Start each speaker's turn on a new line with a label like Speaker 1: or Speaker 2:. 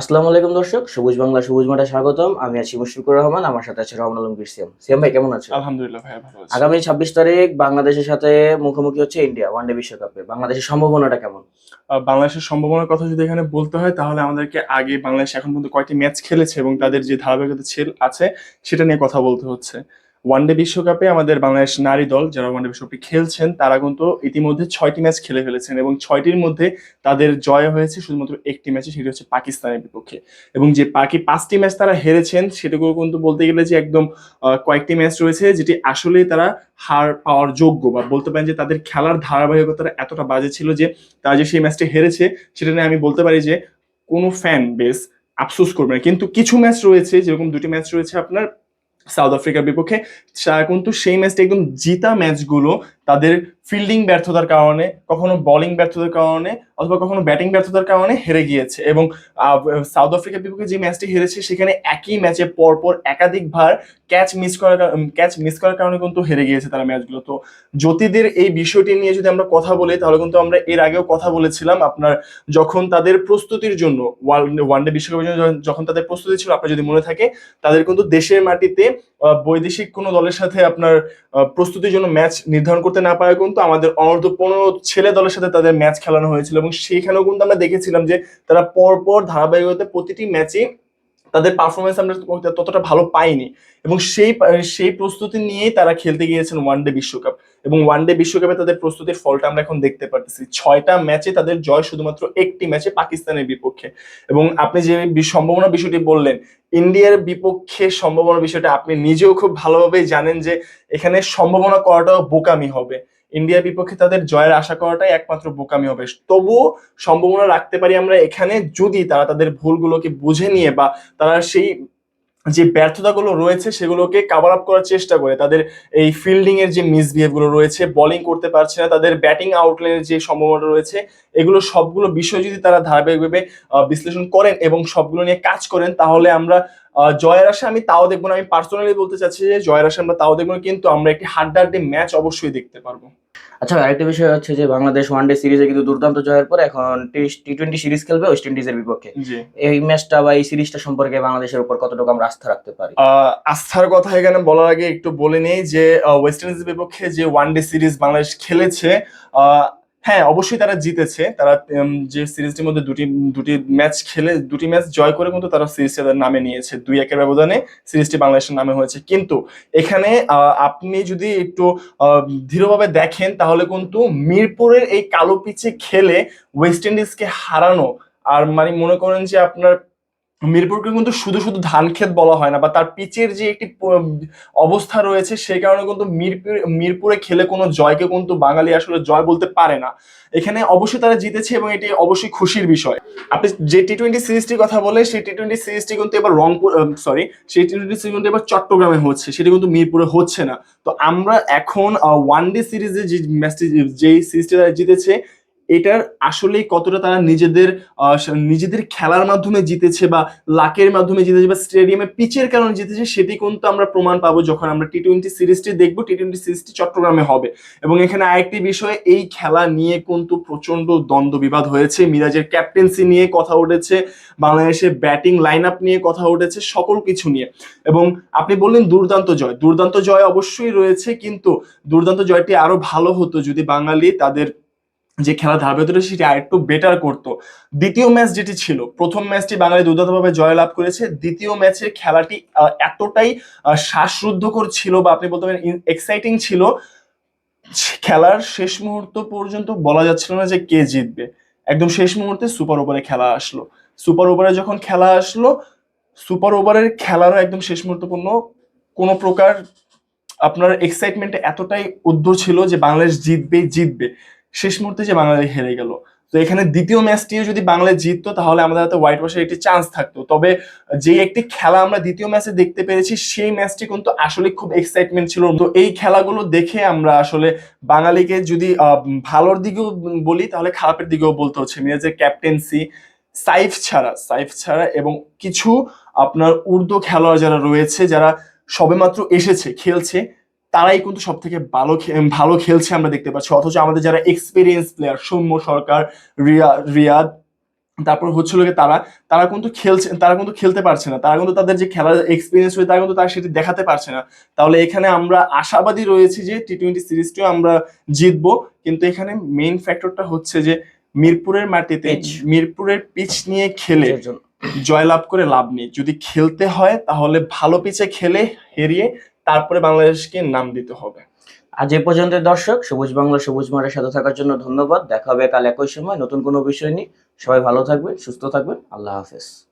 Speaker 1: আসসালামু আলাইকুম দর্শক সবুজ বাংলা সবুজ মাঠে স্বাগতম। আমি আছি মুশফিকুর রহমান আমার সাথে আছে রহমান আলমগীর সিয়াম সিয়াম ভাই কেমন আছেন?
Speaker 2: আলহামদুলিল্লাহ ভাইয়া ভালো আছি।
Speaker 1: আগামী ছাব্বিশ তারিখ বাংলাদেশের সাথে মুখোমুখি হচ্ছে ইন্ডিয়া ওয়ানডে বিশ্বকাপে। বাংলাদেশের সম্ভাবনাটা কেমন?
Speaker 2: বাংলাদেশের সম্ভাবনার কথা যদি এখানে বলতে হয় তাহলে আমাদেরকে আগে বাংলাদেশ এখন পর্যন্ত কয়টি ম্যাচ খেলেছে এবং তাদের যে ধারাবাহিকতা ছিল আছে সেটা নিয়ে কথা বলতে হচ্ছে। ওয়ানডে বিশ্বকাপে আমাদের বাংলাদেশ নারী দল যারা ওয়ানডে বিশ্বকাপে খেলছেন, তারা কিন্তু ইতিমধ্যে ছয়টি ম্যাচ খেলে ফেলেছেন এবং ছয়টির মধ্যে তাদের জয় হয়েছে শুধুমাত্র একটি ম্যাচে, সেটি হচ্ছে পাকিস্তানের বিপক্ষে। এবং যে বাকি পাঁচটি ম্যাচ তারা হেরেছেন সেটুকু কিন্তু বলতে গেলে যে একদম কয়েকটি ম্যাচ রয়েছে যেটি আসলেই তারা হার পাওয়ার যোগ্য বা বলতে পারেন যে তাদের খেলার ধারাবাহিকতাটা এতটা বাজে ছিল যে তারা যে সেই ম্যাচটি হেরেছে, সেটা নিয়ে আমি বলতে পারি যে কোনো ফ্যান বেস আফসোস করবে না। কিন্তু কিছু ম্যাচ রয়েছে, যেরকম দুটি ম্যাচ রয়েছে আপনার সাউথ আফ্রিকার বিপক্ষে। কিন্তু সেই ম্যাচটা একদম জিতা ম্যাচগুলো তাদের ফিল্ডিং ব্যর্থতার কারণে, কখনো বলিং ব্যর্থতার কারণে, অথবা কখনো ব্যাটিং ব্যর্থতার কারণে হেরে গিয়েছে। এবং সাউথ আফ্রিকার বিপক্ষে যে ম্যাচটি হেরেছে, সেখানে একই ম্যাচে পরপর একাধিকবার ক্যাচ মিস করার ক্যাচ মিস করার কারণে কিন্তু হেরে গিয়েছে তারা ম্যাচগুলো তো জ্যোতিদের এই বিষয়টি নিয়ে যদি আমরা কথা বলি, তাহলে কিন্তু আমরা এর আগেও কথা বলেছিলাম, আপনার যখন তাদের প্রস্তুতির জন্য ওয়ানডে বিশ্বকাপের জন্য যখন- তাদের প্রস্তুতি ছিল, আপনার যদি মনে থাকে, তাদের কিন্তু দেশের মাটিতে বৈদেশিক কোনো দলের সাথে আপনার প্রস্তুতির জন্য ম্যাচ নির্ধারণ করতে না পারে কিন্তু আমাদের অনূর্ধ্ব পনেরো ছেলে দলের সাথে তাদের ম্যাচ খেলানো হয়েছিল এবং সেখানেও কিন্তু আমরা দেখেছিলাম যে তারা পরপর ধারাবাহিকতাতে প্রতিটি ম্যাচে তাদের পারফরমেন্স আমরা ততটা ভালো পাইনি এবং সেই সেই প্রস্তুতি নিয়েই তারা খেলতে গিয়েছেন ওয়ানডে বিশ্বকাপ এবং ওয়ানডে বিশ্বকাপে তাদের প্রস্তুতির ফলটা আমরা এখন দেখতে পাচ্ছি ছয়টা ম্যাচে তাদের জয় শুধুমাত্র একটি ম্যাচে পাকিস্তানের বিপক্ষে এবং আপনি যে সম্ভাবনা বিষয়টি বললেন ইন্ডিয়ার বিপক্ষে সম্ভাবনা বিষয়টা আপনি নিজেও খুব ভালোভাবেই জানেন যে এখানে সম্ভাবনা করাটাও বোকামি হবে। ইন্ডিয়ার বিপক্ষে তাদের জয়ের আশা করাটাই একমাত্র বোকামি হবে। তবুও সম্ভাবনা রাখতে পারি আমরা এখানে যদি তারা তাদের ভুলগুলোকে বুঝে নিয়ে বা তারা সেই যে ব্যর্থতাগুলো রয়েছে সেগুলোকে কাভার আপ করার চেষ্টা করে, তাদের এই ফিল্ডিং এর যে মিসবিহেভগুলো রয়েছে বোলিং করতে পারছে না, তাদের ব্যাটিং আউটলাইনের যে সম্ভাবনা রয়েছে, এগুলো সবগুলো বিষয় যদি তারা ধারাবাহিকভাবে বিশ্লেষণ করেন এবং সবগুলো নিয়ে কাজ করেন, তাহলে আমরা জয়ের আশা আমি তাও দেখব না। আমি পার্সোনালি বলতে চাচ্ছি যে জয়ের আশা আমরা তাও দেখব না কিন্তু আমরা একটি হাড্ডাহাড্ডি ম্যাচ অবশ্যই দেখতে পারব।
Speaker 1: আচ্ছা আরেকটা বিষয় হচ্ছে যে বাংলাদেশ ওয়ানডে সিরিজে কিন্তু দুর্দান্ত জয়ের পর এখন টি টোয়েন্টি সিরিজ খেলবে ওয়েস্ট ইন্ডিজের বিপক্ষে। এই ম্যাচটা বা এই সিরিজটা সম্পর্কে বাংলাদেশের উপর কতটুকু আমরা আস্থা রাখতে পারি?
Speaker 2: আহ, আস্থার কথা এখানে বলার আগে একটু বলে নেই যে ওয়েস্ট ইন্ডিজের বিপক্ষে যে ওয়ান ডে সিরিজ বাংলাদেশ খেলেছে আহ, হ্যাঁ অবশ্যই তারা জিতেছে। তারা যে সিরিজটির মধ্যে দুটি দুটি ম্যাচ খেলে, দুটি ম্যাচ জয় করে কিন্তু তারা সিরিজটি তাদের নামে নিয়েছে। দুই একের ব্যবধানে সিরিজটি বাংলাদেশের নামে হয়েছে। কিন্তু এখানে আপনি যদি একটু দৃঢ়ভাবে দেখেন, তাহলে কিন্তু মিরপুরের এই কালো পিচে খেলে ওয়েস্ট ইন্ডিজকে হারানো, আর মানে মনে করেন যে আপনার মিরপুরকে কিন্তু শুধু শুধু ধান ক্ষেত বলা হয় না, বা তার পিচের যে একটি অবস্থা রয়েছে সেই কারণে কিন্তু মিরপুর, মিরপুরে খেলে কোনো জয়কে কিন্তু বাঙালি আসলে জয় বলতে পারে না। এখানে অবশ্যই তারা জিতেছে এবং এটি অবশ্যই খুশির বিষয়। আপনি যে টি টোয়েন্টি সিরিজটির কথা বলে সেই টি টোয়েন্টি সিরিজটি কিন্তু এবার রংপুর সরি সেই টি টোয়েন্টি সিরিজ কিন্তু এবার চট্টগ্রামে হচ্ছে, সেটি কিন্তু মিরপুরে হচ্ছে না। তো আমরা এখন ওয়ান ডে সিরিজে যে ম্যাচটি, যে সিরিজটি তারা জিতেছে এটার আসলেই কতটা তারা নিজেদের নিজেদের খেলার মাধ্যমে জিতেছে বা লাকের মাধ্যমে জিতেছে বা স্টেডিয়ামে পিচের কারণে জিতেছে, সেটি কিন্তু আমরা প্রমাণ পাবো যখন আমরা টি টোয়েন্টি সিরিজটি দেখব। টি টোয়েন্টি সিরিজটি চট্টগ্রামে হবে। এবং এখানে আরেকটি বিষয়, এই খেলা নিয়ে কিন্তু প্রচণ্ড দ্বন্দ্ব বিবাদ হয়েছে। মিরাজের ক্যাপ্টেন্সি নিয়ে কথা উঠেছে, বাংলাদেশের ব্যাটিং লাইন আপ নিয়ে কথা উঠেছে, সকল কিছু নিয়ে। এবং আপনি বললেন দুর্দান্ত জয়। দুর্দান্ত জয় অবশ্যই রয়েছে, কিন্তু দুর্দান্ত জয়টি আরও ভালো হতো যদি বাঙালি তাদের যে খেলা ধারাবাহিকতা সেটি আরেকটু বেটার করতো। দ্বিতীয় ম্যাচ যেটি ছিল, প্রথম ম্যাচটি বাঙালি দুর্দান্তভাবে জয়লাভ করেছে। দ্বিতীয় ম্যাচের খেলাটি এতটাই শ্বাসরুদ্ধকর ছিল বা আপনি বলতে পারেন এক্সাইটিং ছিল খেলার শেষ মুহূর্ত পর্যন্ত বলা যাচ্ছিল না যে কে জিতবে। একদম শেষ মুহূর্তে সুপার ওভারে খেলা আসলো। সুপার ওভারে যখন খেলা আসলো সুপার ওভারের খেলারও একদম শেষ মুহূর্তপূর্ণ কোনো প্রকার আপনার এক্সাইটমেন্টে এতটাই উদ্ধ ছিল যে বাংলাদেশ জিতবে জিতবে। শেষ মুহূর্তে যে বাংলাদেশ হেরে গেল। তো এখানে দ্বিতীয় ম্যাচটিও যদি বাংলাদেশ জিততো, তাহলে আমাদের হাতে হোয়াইট ওয়াশের একটি চান্স থাকতো। তবে যে একটি খেলা আমরা দ্বিতীয় ম্যাচে দেখতে পেরেছি, সেই ম্যাচটি কিন্তু আসলে খুব এক্সাইটমেন্ট ছিল। তো এই খেলাগুলো দেখে আমরা আসলে বাঙালিকে যদি ভালোর দিকেও বলি, তাহলে খারাপের দিকেও বলতে হচ্ছে। মিরাজের ক্যাপ্টেন্সি সাইফ ছাড়া সাইফ ছাড়া এবং কিছু আপনার উর্দু খেলোয়াড় যারা রয়েছে, যারা সবেমাত্র এসেছে, খেলছে তারাই কিন্তু সব থেকে ভালো ভালো খেলছে আমরা দেখতে পাচ্ছি। অথচ আমাদের যারা এক্সপিরিয়েন্স প্লেয়ার সৌম্য সরকার রিয়া রিয়াদ তারপর হচ্ছিল কি তারা। তারা কিন্তু খেলছে তারা কিন্তু খেলতে পারছে না। তারা কিন্তু তাদের যে খেলার এক্সপিরিয়েন্স হয়ে তারা কিন্তু তারা সেটি দেখাতে পারছে না। তাহলে এখানে আমরা আশাবাদী রয়েছি যে টি টোয়েন্টি সিরিজটিও আমরা জিতবো। কিন্তু এখানে মেইন ফ্যাক্টরটা হচ্ছে যে মিরপুরের মাটিতে মিরপুরের পিচ নিয়ে খেলে জয়লাভ। করে লাভ নেই। যদি খেলতে হয় তাহলে ভালো পিচে খেলে হেরিয়ে তারপরে বাংলাদেশকে নাম দিতে হবে।
Speaker 1: আজ এ পর্যন্ত দর্শক, সবুজ বাংলা, সবুজ মাঠের সাথে থাকার জন্য ধন্যবাদ। দেখা হবে কাল একই সময় নতুন কোনো বিষয় নিয়ে। সবাই ভালো থাকবেন, সুস্থ থাকবেন। আল্লাহ হাফেজ।